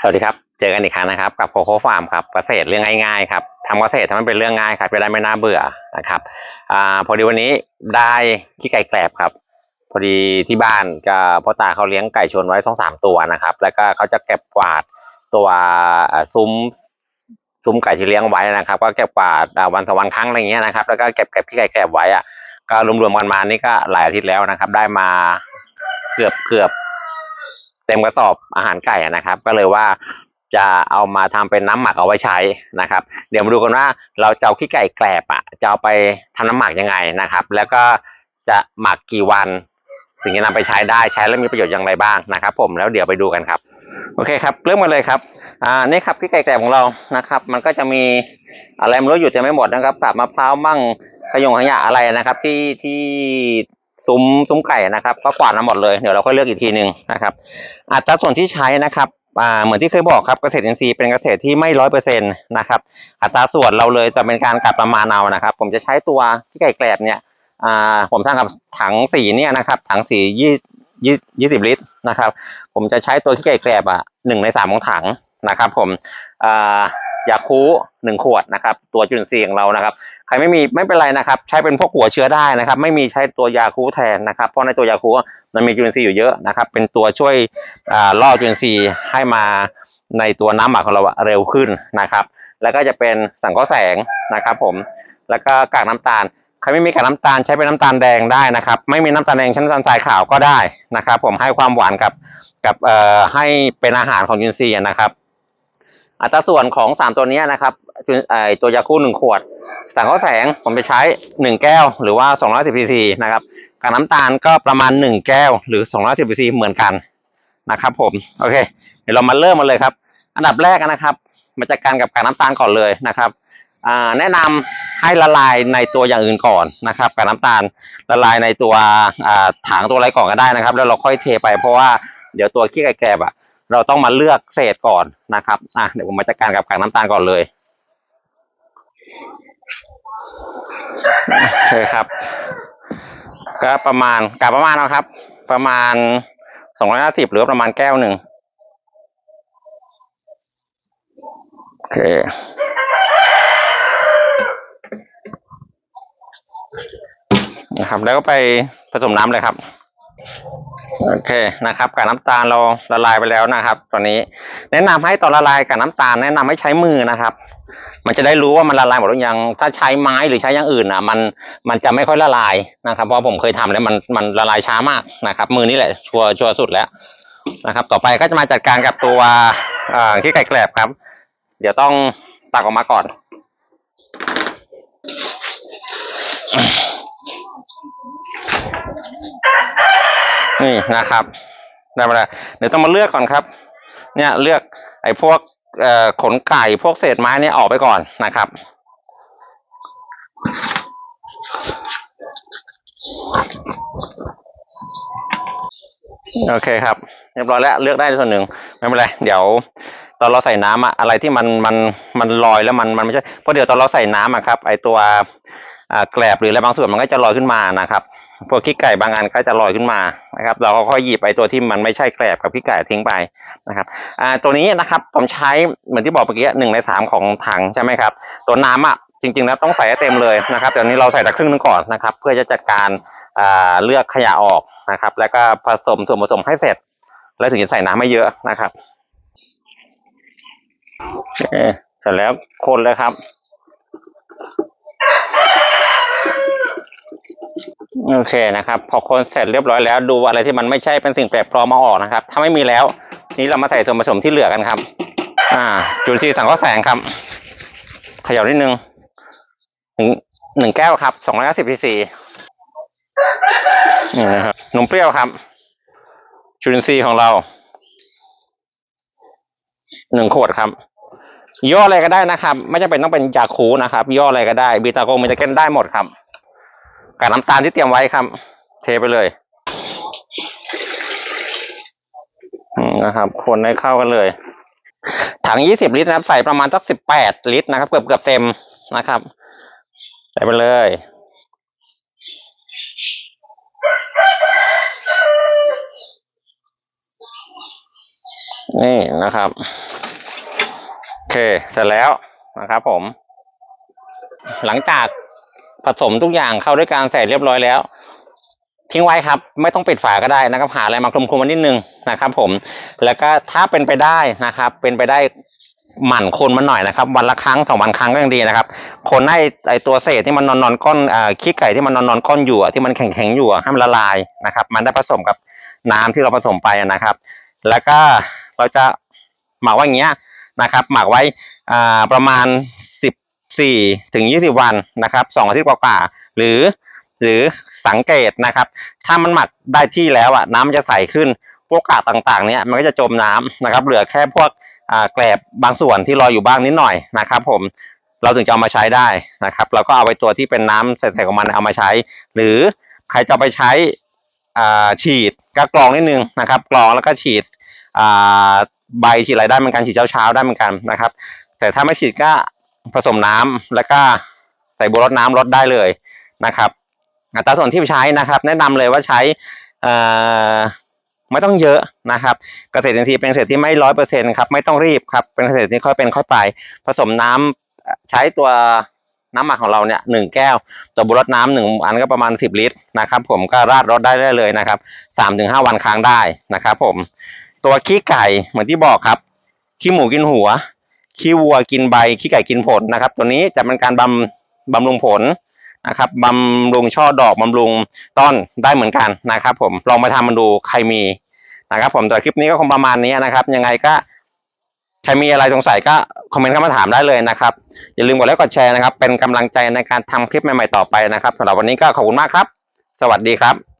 สวัสดีครับ เจอกันอีกครั้งนะครับ กับโคโค่ฟาร์มครับเกษตรเรื่องง่ายๆครับทำเกษตรทำให้เป็นเรื่องง่ายครับจะได้ไม่น่าเบื่อนะครับอ่าพอดีวันนี้ได้ขี้ไก่แกลบครับ พอดีที่บ้านก็พ่อตาเขาเลี้ยงไก่ชนไว้สองสามตัวนะครับ แล้วก็เขาจะเก็บกวาดตัวซุ้มซุ้มไก่ที่เลี้ยงไว้นะครับ ก็เก็บกวาดวันต่อวันครั้งอะไรเงี้ยนะครับ แล้วก็เก็บเก็บขี้ไก่แกลบไว้อะก็รวมๆกันมานี่ก็หลายอาทิตย์แล้วนะครับ ได้มาเกือบเกือบ ต็มกระสอบอาหารไก่นะครับ ก็เลยว่าจะเอามาทำเป็นน้ำหมักเอาไว้ใช้นะครับ เดี๋ยวมาดูกันว่าเราจะเอาขี้ไก่แกลบอะจะเอาไปทำน้ำหมักยังไงนะครับ แล้วก็จะหมักกี่วันถึงจะนำไปใช้ได้ใช้แล้วมีประโยชน์อย่างไรบ้างนะครับ ผมแล้วเดี๋ยวไปดูกันครับ โอเคครับเริ่มกันเลยครับอ่านี่ครับขี้ไก่แกลบของเรานะครับ มันก็จะมีอะไรไม่รู้อยู่เต็มไม่หมดนะครับกับมะพร้าวมั่งขยงขยะอะไรนะครับ ที่ที่ ซุ้มซุ้มไก่นะครับก็กวาดมาหมดเลยเดี๋ยวเราก็เลือกอีกทีหนึ่งนะครับอัตราส่วนที่ใช้นะครับอ่าเหมือนที่เคยบอกครับเกษตรอินทรีย์เป็นเกษตรที่ไม่ร้อยเปอร์เซ็นต์นะครับอัตราส่วนเราเลยจะเป็นการกัดประมาณเอานะครับ ผมจะใช้ตัวที่ไก่แกลบเนี่ยอ่าผมทำกับถังสีเนี่ยนะครับถังสียี่ยี่ยี่สิบลิตรนะครับ ผมจะใช้ตัวที่ไก่แกลบอะหนึ่งในสามของถังนะครับ ผมอ่า ยาคูหนึ่งขวดนะครับ ตัวจุลินทรีย์ของเรานะครับ ใครไม่มีไม่เป็นไรนะครับ ใช้เป็นพวกหัวเชื้อได้นะครับ ไม่มีใช้ตัวยาคูแทนนะครับ เพราะในตัวยาคูมันมีจุลินทรีย์อยู่เยอะนะครับ เป็นตัวช่วยอ่าล่อจุลินทรีย์ให้มาในตัวน้ำหมักของเราเร็วขึ้นนะครับ แล้วก็จะเป็นสังเคราะห์แสงนะครับ ผม แล้วก็กากน้ำตาล ใครไม่มีกากน้ำตาลใช้เป็นน้ำตาลแดงได้นะครับ ไม่มีน้ำตาลแดงใช้น้ำตาลทรายขาวก็ได้นะครับ ผมให้ความหวานกับกับเอ่อให้เป็นอาหารของจุลินทรีย์นะครับ อัตราส่วนของสามตัวนี้นะครับไอตัวยาคูหนึ่งขวด สังเคราะห์แสงผมจะใช้หนึ่งแก้ว หรือว่าสองร้อยสิบซีซีนะครับกากน้ำตาลก็ประมาณหนึ่งแก้ว หรือสองร้อยสิบซีซีเหมือนกันนะครับผมโอเค เดี๋ยวเรามาเริ่มมาเลยครับ อันดับแรกนะครับ มาจัดการกับกากน้ำตาลก่อนเลยนะครับแนะนำให้ละลายในตัวอย่างอื่นก่อนนะครับกับน้ำตาลละลายในตัวถังตัวอะไรก่อนก็ได้นะครับ แล้วเราค่อยเทไปเพราะว่าเดี๋ยวตัวขี้ไก่แกรบอะ เราต้องมาเลือกเศษก่อนนะครับอะเดี๋ยวผมมาจัดการกับกากน้ำตาลก่อนเลยโอเคครับ ก็ประมาณกาประมาณนะครับ ประมาณสองร้อยห้าสิบหรือประมาณแก้วหนึ่งโอเคนะครับ แล้วก็ไปผสมน้ำเลยครับ โอเคนะครับกับน้ำตาลเราละลายไปแล้วนะครับตอนนี้ แนะนำให้ตอนละลายกับน้ำตาลแนะนำให้ใช้มือนะครับ มันจะได้รู้ว่ามันละลายหมดหรือยังถ้าใช้ไม้หรือใช้อย่างอื่นอะ มันมันจะไม่ค่อยละลายนะครับ เพราะผมเคยทำแล้วมันมันละลายช้ามากนะครับ มือนี่แหละชัวชัวสุดแล้วนะครับ ต่อไปก็จะมาจัดการกับตัวเอ่อขี้ไก่แกลบครับ เดี๋ยวต้องตักออกมาก่อน นี่นะครับได้มาแล้วเดี๋ยวต้องมาเลือกก่อนครับ เนี่ยเลือกไอ้พวกขนไก่พวกเศษไม้เนี่ยออกไปก่อนนะครับ โอเคครับเรียบร้อยแล้วเลือกได้ส่วนหนึ่งไม่เป็นไรเดี๋ยวตอนเราใส่น้ำอะอะไรที่มันมันมันลอยแล้วมันมันไม่ใช่เพราะเดี๋ยวตอนเราใส่น้ำอะครับไอตัวอ่าแกลบหรืออะไรบางส่วนมันก็จะลอยขึ้นมานะครับ พวกขี้ไก่บางอันก็จะลอยขึ้นมานะครับ เราก็ค่อยหยิบไอ้ตัวที่มันไม่ใช่แกลบกับขี้ไก่ทิ้งไปนะครับอ่าตัวนี้นะครับผมใช้เหมือนที่บอกเมื่อกี้หนึ่งในสามของถังใช่ไหมครับ ตัวน้ำอะจริงๆแล้วต้องใส่ให้เต็มเลยนะครับแต่อันนี้เราใส่แต่ครึ่งนึงก่อนนะครับ เพื่อจะจัดการอ่าเลือกขยะออกนะครับ แล้วก็ผสมส่วนผสมให้เสร็จ แล้วถึงจะใส่น้ำไม่เยอะนะครับเคเสร็จแล้วคนเลยครับ โอเคนะครับ พอคนเสร็จเรียบร้อยแล้วดูอะไรที่มันไม่ใช่เป็นสิ่งแปลกปลอมมาออกนะครับ ถ้าไม่มีแล้วนี้เรามาใส่ส่วนผสมที่เหลือกันครับ อ่า จุลินทรีสังเคราะห์แสงครับเขย่านิดนึงหนึ่งหนึ่งแก้วครับสองร้อยห้าสิบซีซีนี่นะครับนมเปรี้ยวครับ จุลินทรีย์ของเราหนึ่งขวดครับ ย่ออะไรก็ได้นะครับ ไม่จำเป็นต้องเป็นยาคูนะครับ ย่ออะไรก็ได้บีตาโกมิตาเกนได้หมดครับ กับน้ำตาลที่เตรียมไว้ครับ เทไปเลยนะครับ คนให้เข้ากันเลย ถังยี่สิบลิตรนะครับ ใส่ประมาณสักสิบแปดลิตรนะครับ เกือบเกือบเต็มนะครับ ใส่ไปเลยนี่นะครับ โอเค เสร็จแล้วนะครับผม หลังจาก ผสมทุกอย่างเข้าด้วยกันเสร็จเรียบร้อยแล้ว ทิ้งไว้ครับ ไม่ต้องปิดฝาก็ได้นะครับหาอะไรมาคลุมๆมันนิดนึงนะครับ ผม แล้วก็ถ้าเป็นไปได้นะครับ เป็นไปได้หมั่นคนมันหน่อยนะครับ วันละครั้งสองวันครั้งก็ยังดีนะครับ คนให้ไอตัวเศษที่มันนอนนอนก้อนอ่าขี้ไก่ที่มันนอนนอนก้อนอยู่ที่มันแข็งแข็งอยู่ให้มันละลายนะครับ มันได้ผสมกับน้ำที่เราผสมไปนะครับ แล้วก็เราจะหมักไว้อย่างเงี้ยนะครับ หมักไว้อ่าประมาณ สี่ถึงยี่สิบวันนะครับสองอาทิตย์กว่าๆหรือ หรือสังเกตนะครับ ถ้ามันหมักได้ที่แล้วอะน้ำมันจะใสขึ้นพวกกากต่างๆ เนี่ยมันก็จะจมน้ำนะครับ เหลือแค่พวกอ่าแกลบบางส่วนที่ลอยอยู่บ้างนิดหน่อยนะครับ ผมเราถึงจะเอามาใช้ได้นะครับ เราก็เอาไปตัวที่เป็นน้ำใสๆของมันเอามาใช้ หรือใครจะไปใช้อ่าฉีดก็กรองนิดนึงนะครับ กรองแล้วก็ฉีดอ่าใบฉีดอะไรได้เหมือนกันฉีดเช้าๆได้เหมือนกันนะครับ แต่ถ้าไม่ฉีดก็ ผสมน้ำแล้วก็ใส่บัวรดน้ำรดได้เลยนะครับอัตราส่วนที่ใช้นะครับ แนะนำเลยว่าใช้ไม่ต้องเยอะนะครับ เกษตรอินทรีย์เป็นเกษตรที่ไม่ร้อยเปอร์เซ็นครับไม่ต้องรีบครับเป็นเกษตรที่ค่อยเป็นค่อยไป ผสมน้ำเอ่อใช้ตัวน้ำหมักของเราเนี่ยหนึ่งแก้วต่อบุรดน้ำหนึ่งอันก็ประมาณสิบลิตรนะครับ ผมก็ราดรดได้ได้เลยนะครับสามถึงห้าวันค้างได้นะครับ ผม ตัวขี้ไก่เหมือนที่บอกครับขี้หมูกินหัว ขี้วัวกินใบขี้ไก่กินผลนะครับ ตัวนี้จะเป็นการบำบำรุงผลนะครับบำรุงช่อดอกบำรุงต้นได้เหมือนกันนะครับผมลองมาทำมันดูใครมีนะครับผมแต่คลิปนี้ก็คงประมาณนี้นะครับ ยังไงก็ใครมีอะไรสงสัยก็คอมเมนต์เข้ามาถามได้เลยนะครับ อย่าลืมกดไลค์กดแชร์นะครับ เป็นกำลังใจในการทำคลิปใหม่ๆต่อไปนะครับสำหรับวันนี้ก็ขอบคุณมากครับ สวัสดีครับ